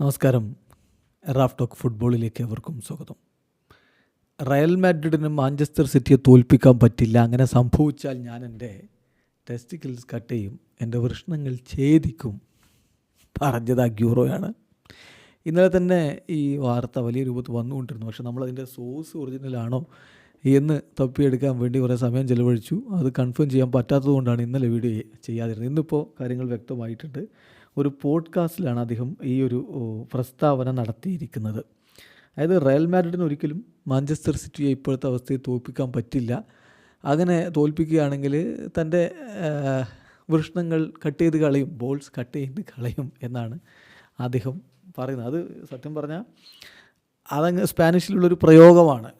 നമസ്കാരം. Raf talk ഫുട്ബോളിലേക്ക് എവർക്കും സ്വാഗതം. റയൽ മാഡ്രിഡിന് മാഞ്ചസ്റ്റർ സിറ്റിയെ തോൽപ്പിക്കാൻ പറ്റില്ല. അങ്ങനെ സംഭവിച്ചാൽ ഞാൻ എന്റെ ടെസ്റ്റിക്കിൾസ് കട്ട് ചെയ്യും എന്റെ വൃഷ്ണങ്ങൾ ഛേദിക്കും പറഞ്ഞത് അഗ്യൂറോയാണ് ഇന്നലെ തന്നെ ഈ വാർത്ത വലിയ രൂപത്തിൽ വന്നുകൊണ്ടിരുന്നു. പക്ഷെ നമ്മളതിന്റെ സോഴ്സ് ഒറിജിനലാണോ എന്ന് തപ്പിയെടുക്കാൻ വേണ്ടി കുറേ സമയം ചിലവഴിച്ചു. അത് കൺഫേം ചെയ്യാൻ പറ്റാത്തത് കൊണ്ടാണ് ഇന്നലെ വീഡിയോ ചെയ്യാതിരുന്നത്. ഇന്നിപ്പോൾ കാര്യങ്ങൾ വ്യക്തമായിട്ടുണ്ട്. ഒരു പോഡ്കാസ്റ്റിലാണ് അദ്ദേഹം ഈ ഒരു പ്രസ്താവന നടത്തിയിരിക്കുന്നത്. അതായത് റയൽ മാഡ്രിഡിന് ഒരിക്കലും മാഞ്ചസ്റ്റർ സിറ്റിയെ ഇപ്പോഴത്തെ അവസ്ഥയിൽ തോൽപ്പിക്കാൻ പറ്റില്ല. അങ്ങനെ തോൽപ്പിക്കുകയാണെങ്കിൽ തന്റെ വൃഷ്ണങ്ങൾ കട്ട് ചെയ്ത് കളയും ബോൾസ് കട്ട് ചെയ്ത് കളയും എന്നാണ് അദ്ദേഹം പറയുന്നത്. അത് സത്യം പറഞ്ഞാൽ അതങ്ങ് സ്പാനിഷിലുള്ളൊരു പ്രയോഗമാണ്.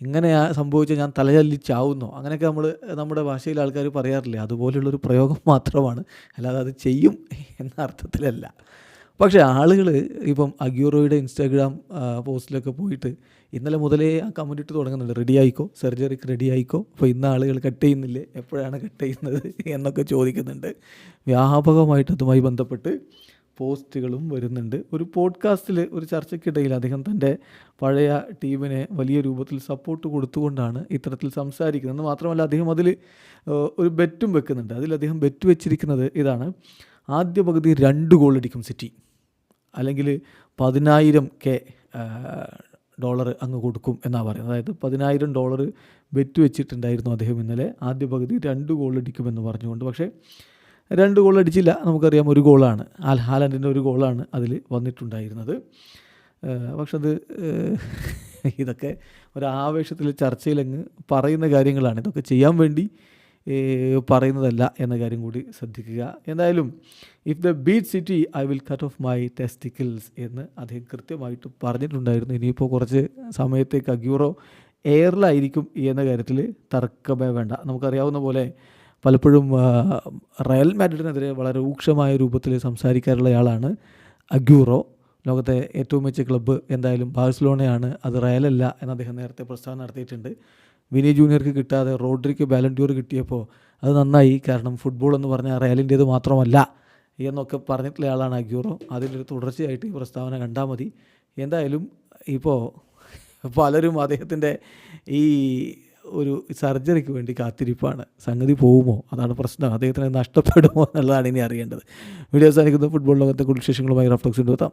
ഇങ്ങനെയാ സംഭവിച്ചാൽ ഞാൻ തലചല്ലിച്ചാവുന്നോ അങ്ങനെയൊക്കെ നമ്മൾ നമ്മുടെ ഭാഷയിൽ ആൾക്കാർ പറയാറില്ലേ? അതുപോലുള്ളൊരു പ്രയോഗം മാത്രമാണ്. അല്ലാതെ അത് ചെയ്യും എന്ന അർത്ഥത്തിലല്ല. പക്ഷേ ആളുകൾ ഇപ്പം അഗ്യൂറോയുടെ ഇൻസ്റ്റാഗ്രാം പോസ്റ്റിലൊക്കെ പോയിട്ട് ഇന്നലെ മുതലേ ആ കമന്റ് ഇട്ട് തുടങ്ങുന്നുണ്ട്. റെഡി ആയിക്കോ? സർജറിക്ക് റെഡി ആയിക്കോ? അപ്പോൾ ഇന്ന് ആളുകൾ കട്ട് ചെയ്യുന്നില്ലേ? എപ്പോഴാണ് കട്ട് ചെയ്യുന്നത്? എന്നൊക്കെ ചോദിക്കുന്നുണ്ട്. വ്യാപകമായിട്ട് അതുമായി ബന്ധപ്പെട്ട് പോസ്റ്റുകളും വരുന്നുണ്ട്. ഒരു പോഡ്കാസ്റ്റിൽ ഒരു ചർച്ചയ്ക്കിടയിൽ അദ്ദേഹം തന്റെ പഴയ ടീമിനെ വലിയ രൂപത്തിൽ സപ്പോർട്ട് കൊടുത്തുകൊണ്ടാണ് ഇത്തരത്തിൽ സംസാരിക്കുന്നത്. മാത്രമല്ല അദ്ദേഹം അതിൽ ഒരു ബെറ്റും വെക്കുന്നുണ്ട്. അതിൽ അദ്ദേഹം ബെറ്റ് വെച്ചിരിക്കുന്നത് ഇതാണ്. ആദ്യ പകുതി രണ്ട് ഗോൾ അടിക്കും സിറ്റി. അല്ലെങ്കിൽ പതിനായിരം കെ ഡോളർ അങ്ങ് കൊടുക്കും എന്നാണ് പറയുന്നത്. അതായത് പതിനായിരം ഡോളർ ബെറ്റ് വെച്ചിട്ടുണ്ടായിരുന്നു അദ്ദേഹം ഇന്നലെ. ആദ്യ പകുതി രണ്ട് ഗോൾ അടിക്കുമെന്ന് പറഞ്ഞുകൊണ്ട്. പക്ഷേ രണ്ട് ഗോൾ അടിച്ചില്ല. നമുക്കറിയാം ഒരു ഗോളാണ് ആൽ ഹാലൻഡിന്റെ ഒരു ഗോളാണ് അതിൽ വന്നിട്ടുണ്ടായിരുന്നത്. പക്ഷെ അത് ഇതൊക്കെ ഒരാവേശത്തിൽ ചർച്ചയിലങ്ങ് പറയുന്ന കാര്യങ്ങളാണ്. ഇതൊക്കെ ചെയ്യാൻ വേണ്ടി പറയുന്നതല്ല എന്ന കാര്യം കൂടി ശ്രദ്ധിക്കുക. എന്തായാലും if the beat City I will cut off my testicles എന്ന് അദ്ദേഹം കൃത്യമായിട്ട് പറഞ്ഞിട്ടുണ്ടായിരുന്നു. ഇനിയിപ്പോൾ കുറച്ച് സമയത്തേക്ക് അഗ്യൂറോ എയറിലായിരിക്കും എന്ന കാര്യത്തിൽ തർക്കമേ വേണ്ട. നമുക്കറിയാവുന്ന പോലെ പലപ്പോഴും റയൽ മാഡ്രിഡിനെതിരെ വളരെ രൂക്ഷമായ രൂപത്തിൽ സംസാരിക്കാറുള്ളയാളാണ് അഗ്യൂറോ. ലോകത്തെ ഏറ്റവും മികച്ച ക്ലബ്ബ് എന്തായാലും ബാഴ്സലോണയാണ്. അത് റയലല്ല എന്ന് അദ്ദേഹം നേരത്തെ പ്രസ്താവന നടത്തിയിട്ടുണ്ട്. വിനി ജൂനിയർക്ക് കിട്ടാതെ റോഡ്രിക്ക് ബാലൻഡ്യൂർ കിട്ടിയപ്പോൾ അത് നന്നായി. കാരണം ഫുട്ബോൾ എന്ന് പറഞ്ഞാൽ റയലിന്റേത് മാത്രമല്ല എന്നൊക്കെ പറഞ്ഞിട്ടുള്ള ആളാണ് അഗ്യൂറോ. അതിലൊരു തുടർച്ചയായിട്ട് ഈ പ്രസ്താവന കണ്ടാൽ മതി. എന്തായാലും ഇപ്പോൾ പലരും അദ്ദേഹത്തിന്റെ ഈ ഒരു സർജറിക്ക് വേണ്ടി കാത്തിരിപ്പാണ്. സംഗതി പോകുമോ? അതാണ് പ്രശ്നം. അദ്ദേഹത്തിന് നഷ്ടപ്പെടുമോ എന്നുള്ളതാണ് ഇനി അറിയേണ്ടത്. വീഡിയോ സാധിക്കുന്ന ഫുട്ബോൾ ലോകത്തെ കുടുംബ വിശേഷങ്ങളുമായി റഫ്ലക്സ് കൊണ്ടുവെത്താം.